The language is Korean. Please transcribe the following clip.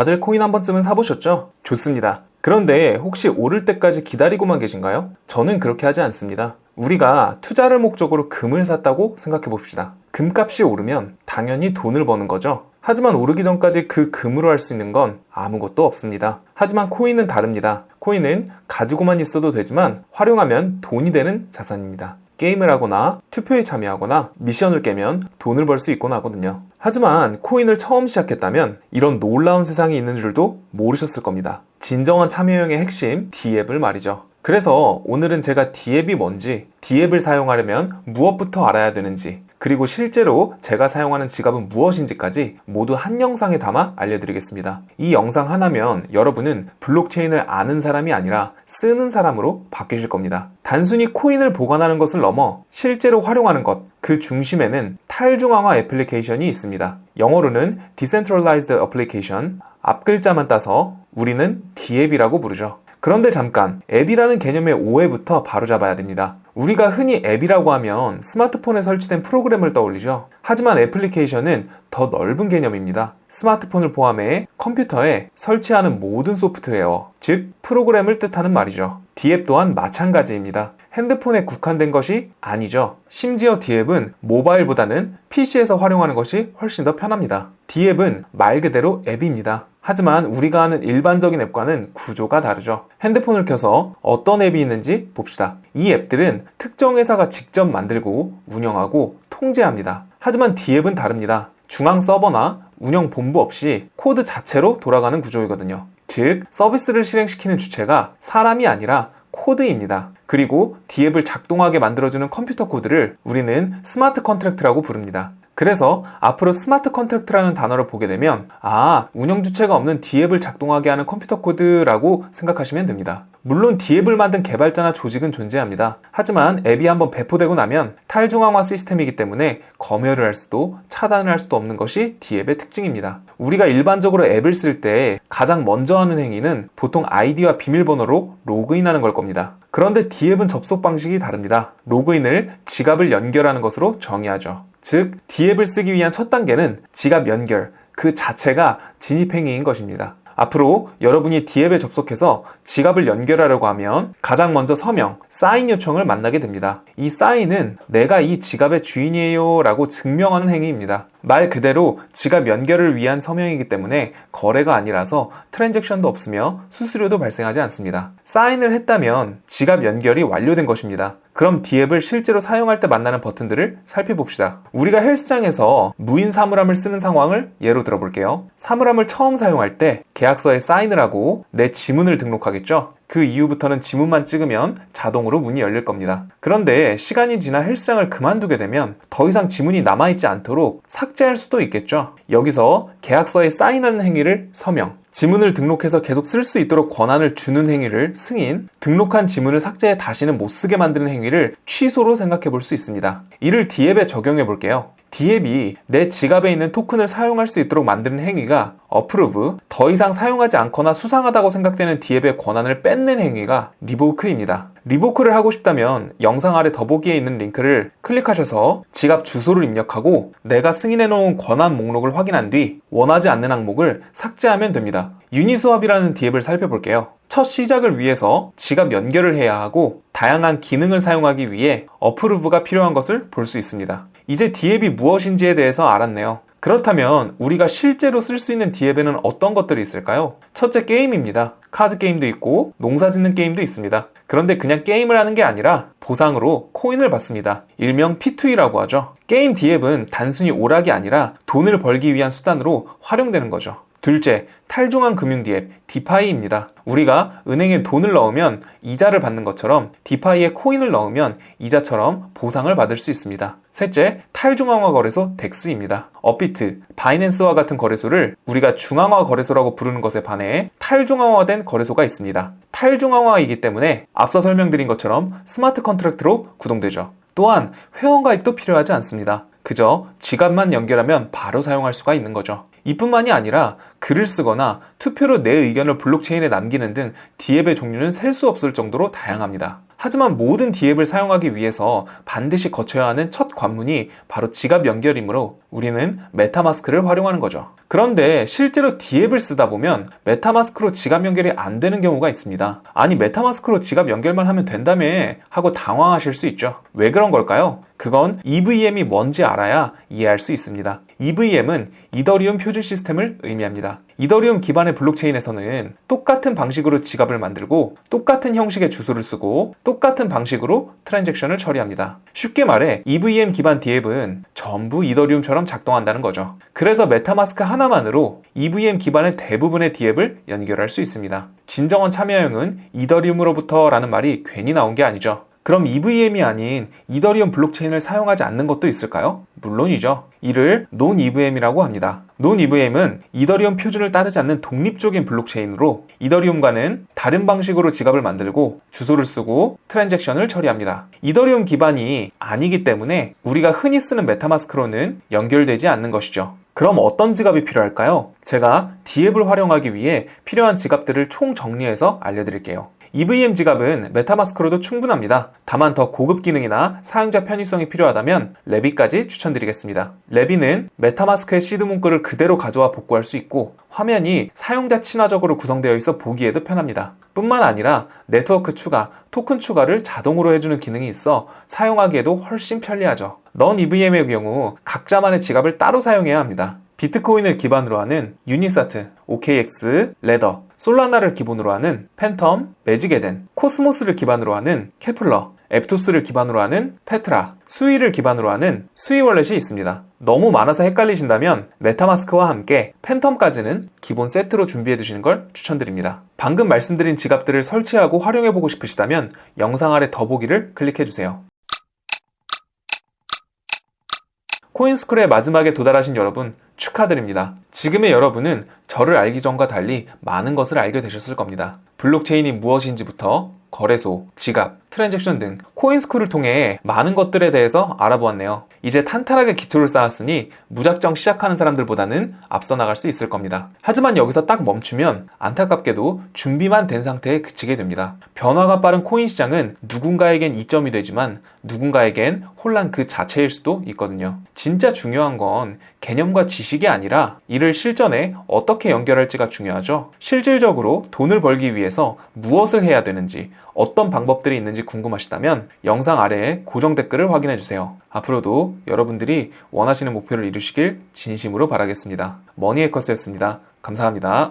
다들 코인 한 번쯤은 사보셨죠? 좋습니다. 그런데 혹시 오를 때까지 기다리고만 계신가요? 저는 그렇게 하지 않습니다. 우리가 투자를 목적으로 금을 샀다고 생각해 봅시다. 금값이 오르면 당연히 돈을 버는 거죠. 하지만 오르기 전까지 그 금으로 할 수 있는 건 아무것도 없습니다. 하지만 코인은 다릅니다. 코인은 가지고만 있어도 되지만 활용하면 돈이 되는 자산입니다. 게임을 하거나 투표에 참여하거나 미션을 깨면 돈을 벌 수 있곤 하거든요. 하지만 코인을 처음 시작했다면 이런 놀라운 세상이 있는 줄도 모르셨을 겁니다. 진정한 참여형의 핵심 D앱을 말이죠. 그래서 오늘은 제가 D앱이 뭔지, D앱을 사용하려면 무엇부터 알아야 되는지, 그리고 실제로 제가 사용하는 지갑은 무엇인지까지 모두 한 영상에 담아 알려드리겠습니다. 이 영상 하나면 여러분은 블록체인을 아는 사람이 아니라 쓰는 사람으로 바뀌실 겁니다. 단순히 코인을 보관하는 것을 넘어 실제로 활용하는 것, 그 중심에는 탈중앙화 애플리케이션이 있습니다. 영어로는 Decentralized Application, 앞글자만 따서 우리는 D앱이라고 부르죠. 그런데 잠깐, 앱이라는 개념의 오해부터 바로 잡아야 됩니다. 우리가 흔히 앱이라고 하면 스마트폰에 설치된 프로그램을 떠올리죠. 하지만 애플리케이션은 더 넓은 개념입니다. 스마트폰을 포함해 컴퓨터에 설치하는 모든 소프트웨어, 즉 프로그램을 뜻하는 말이죠. D앱 또한 마찬가지입니다. 핸드폰에 국한된 것이 아니죠. 심지어 D앱은 모바일보다는 PC에서 활용하는 것이 훨씬 더 편합니다. D앱은 말 그대로 앱입니다. 하지만 우리가 아는 일반적인 앱과는 구조가 다르죠. 핸드폰을 켜서 어떤 앱이 있는지 봅시다. 이 앱들은 특정 회사가 직접 만들고 운영하고 통제합니다. 하지만 D앱은 다릅니다. 중앙 서버나 운영 본부 없이 코드 자체로 돌아가는 구조이거든요. 즉, 서비스를 실행시키는 주체가 사람이 아니라 코드입니다. 그리고 D앱을 작동하게 만들어주는 컴퓨터 코드를 우리는 스마트 컨트랙트라고 부릅니다. 그래서 앞으로 스마트 컨트랙트라는 단어를 보게 되면 아, 운영 주체가 없는 D앱을 작동하게 하는 컴퓨터 코드라고 생각하시면 됩니다. 물론 D앱을 만든 개발자나 조직은 존재합니다. 하지만 앱이 한번 배포되고 나면 탈중앙화 시스템이기 때문에 검열을 할 수도 차단을 할 수도 없는 것이 D앱의 특징입니다. 우리가 일반적으로 앱을 쓸 때 가장 먼저 하는 행위는 보통 아이디와 비밀번호로 로그인하는 걸 겁니다. 그런데 D앱은 접속 방식이 다릅니다. 로그인을 지갑을 연결하는 것으로 정의하죠. 즉, D앱을 쓰기 위한 첫 단계는 지갑 연결, 그 자체가 진입행위인 것입니다. 앞으로 여러분이 D앱에 접속해서 지갑을 연결하려고 하면 가장 먼저 서명, 사인 요청을 만나게 됩니다. 이 사인은 내가 이 지갑의 주인이에요 라고 증명하는 행위입니다. 말 그대로 지갑 연결을 위한 서명이기 때문에 거래가 아니라서 트랜잭션도 없으며 수수료도 발생하지 않습니다. 사인을 했다면 지갑 연결이 완료된 것입니다. 그럼 D앱을 실제로 사용할 때 만나는 버튼들을 살펴봅시다. 우리가 헬스장에서 무인 사물함을 쓰는 상황을 예로 들어볼게요. 사물함을 처음 사용할 때 계약서에 사인을 하고 내 지문을 등록하겠죠? 그 이후부터는 지문만 찍으면 자동으로 문이 열릴 겁니다. 그런데 시간이 지나 헬스장을 그만두게 되면 더 이상 지문이 남아있지 않도록 삭제할 수도 있겠죠. 여기서 계약서에 사인하는 행위를 서명, 지문을 등록해서 계속 쓸 수 있도록 권한을 주는 행위를 승인, 등록한 지문을 삭제해 다시는 못 쓰게 만드는 행위를 취소로 생각해 볼 수 있습니다. 이를 D앱에 적용해 볼게요. D앱이 내 지갑에 있는 토큰을 사용할 수 있도록 만드는 행위가 approve, 더 이상 사용하지 않거나 수상하다고 생각되는 D앱의 권한을 뺏는 행위가 revoke입니다. 리보크를 하고 싶다면 영상 아래 더보기에 있는 링크를 클릭하셔서 지갑 주소를 입력하고 내가 승인해 놓은 권한 목록을 확인한 뒤 원하지 않는 항목을 삭제하면 됩니다. 유니스왑이라는 D앱을 살펴볼게요. 첫 시작을 위해서 지갑 연결을 해야 하고 다양한 기능을 사용하기 위해 어프루브가 필요한 것을 볼 수 있습니다. 이제 D앱이 무엇인지에 대해서 알았네요. 그렇다면 우리가 실제로 쓸 수 있는 D앱에는 어떤 것들이 있을까요? 첫째 게임입니다. 카드 게임도 있고 농사 짓는 게임도 있습니다. 그런데 그냥 게임을 하는 게 아니라 보상으로 코인을 받습니다. 일명 P2E라고 하죠. 게임 D앱은 단순히 오락이 아니라 돈을 벌기 위한 수단으로 활용되는 거죠. 둘째, 탈중앙 금융 D앱, 디파이입니다. 우리가 은행에 돈을 넣으면 이자를 받는 것처럼 디파이에 코인을 넣으면 이자처럼 보상을 받을 수 있습니다. 셋째, 탈중앙화 거래소 덱스입니다. 업비트, 바이낸스와 같은 거래소를 우리가 중앙화 거래소라고 부르는 것에 반해 탈중앙화된 거래소가 있습니다. 탈중앙화이기 때문에 앞서 설명드린 것처럼 스마트 컨트랙트로 구동되죠. 또한 회원 가입도 필요하지 않습니다. 그저 지갑만 연결하면 바로 사용할 수가 있는 거죠. 이뿐만이 아니라 글을 쓰거나 투표로 내 의견을 블록체인에 남기는 등 D앱의 종류는 셀 수 없을 정도로 다양합니다. 하지만 모든 D앱을 사용하기 위해서 반드시 거쳐야 하는 첫 관문이 바로 지갑 연결이므로 우리는 메타마스크를 활용하는 거죠. 그런데 실제로 D앱을 쓰다 보면 메타마스크로 지갑 연결이 안 되는 경우가 있습니다. 아니, 메타마스크로 지갑 연결만 하면 된다며 하고 당황하실 수 있죠. 왜 그런 걸까요? 그건 EVM이 뭔지 알아야 이해할 수 있습니다. EVM은 이더리움 표준 시스템을 의미합니다. 이더리움 기반의 블록체인에서는 똑같은 방식으로 지갑을 만들고 똑같은 형식의 주소를 쓰고 똑같은 방식으로 트랜잭션을 처리합니다. 쉽게 말해 EVM 기반 D앱은 전부 이더리움처럼 작동한다는 거죠. 그래서 메타마스크 하나만으로 EVM 기반의 대부분의 D앱을 연결할 수 있습니다. 진정한 참여형은 이더리움으로부터라는 말이 괜히 나온 게 아니죠. 그럼 EVM이 아닌 이더리움 블록체인을 사용하지 않는 것도 있을까요? 물론이죠. 이를 논 EVM이라고 합니다. 논 EVM은 이더리움 표준을 따르지 않는 독립적인 블록체인으로 이더리움과는 다른 방식으로 지갑을 만들고 주소를 쓰고 트랜잭션을 처리합니다. 이더리움 기반이 아니기 때문에 우리가 흔히 쓰는 메타마스크로는 연결되지 않는 것이죠. 그럼 어떤 지갑이 필요할까요? 제가 D앱을 활용하기 위해 필요한 지갑들을 총 정리해서 알려드릴게요. EVM 지갑은 메타마스크로도 충분합니다. 다만 더 고급 기능이나 사용자 편의성이 필요하다면 레비까지 추천드리겠습니다. 레비는 메타마스크의 시드 문구를 그대로 가져와 복구할 수 있고 화면이 사용자 친화적으로 구성되어 있어 보기에도 편합니다. 뿐만 아니라 네트워크 추가, 토큰 추가를 자동으로 해주는 기능이 있어 사용하기에도 훨씬 편리하죠. 넌 EVM의 경우 각자만의 지갑을 따로 사용해야 합니다. 비트코인을 기반으로 하는 유니사트, OKX, 레더, 솔라나를 기본으로 하는 팬텀, 매직에덴, 코스모스를 기반으로 하는 케플러, 앱토스를 기반으로 하는 페트라, 수위를 기반으로 하는 수위 월렛이 있습니다. 너무 많아서 헷갈리신다면 메타마스크와 함께 팬텀까지는 기본 세트로 준비해 두시는 걸 추천드립니다. 방금 말씀드린 지갑들을 설치하고 활용해 보고 싶으시다면 영상 아래 더보기를 클릭해 주세요. 코인스쿨의 마지막에 도달하신 여러분 축하드립니다. 지금의 여러분은 저를 알기 전과 달리 많은 것을 알게 되셨을 겁니다. 블록체인이 무엇인지부터 거래소, 지갑, 트랜잭션 등 코인스쿨을 통해 많은 것들에 대해서 알아보았네요. 이제 탄탄하게 기초를 쌓았으니 무작정 시작하는 사람들보다는 앞서 나갈 수 있을 겁니다. 하지만 여기서 딱 멈추면 안타깝게도 준비만 된 상태에 그치게 됩니다. 변화가 빠른 코인 시장은 누군가에겐 이점이 되지만 누군가에겐 혼란 그 자체일 수도 있거든요. 진짜 중요한 건 개념과 지식이 아니라 이를 실전에 어떻게 연결할지가 중요하죠. 실질적으로 돈을 벌기 위해서 무엇을 해야 되는지, 어떤 방법들이 있는지 궁금하시다면 영상 아래에 고정 댓글을 확인해 주세요. 앞으로도 여러분들이 원하시는 목표를 이루시길 진심으로 바라겠습니다. 머니에커스였습니다. 감사합니다.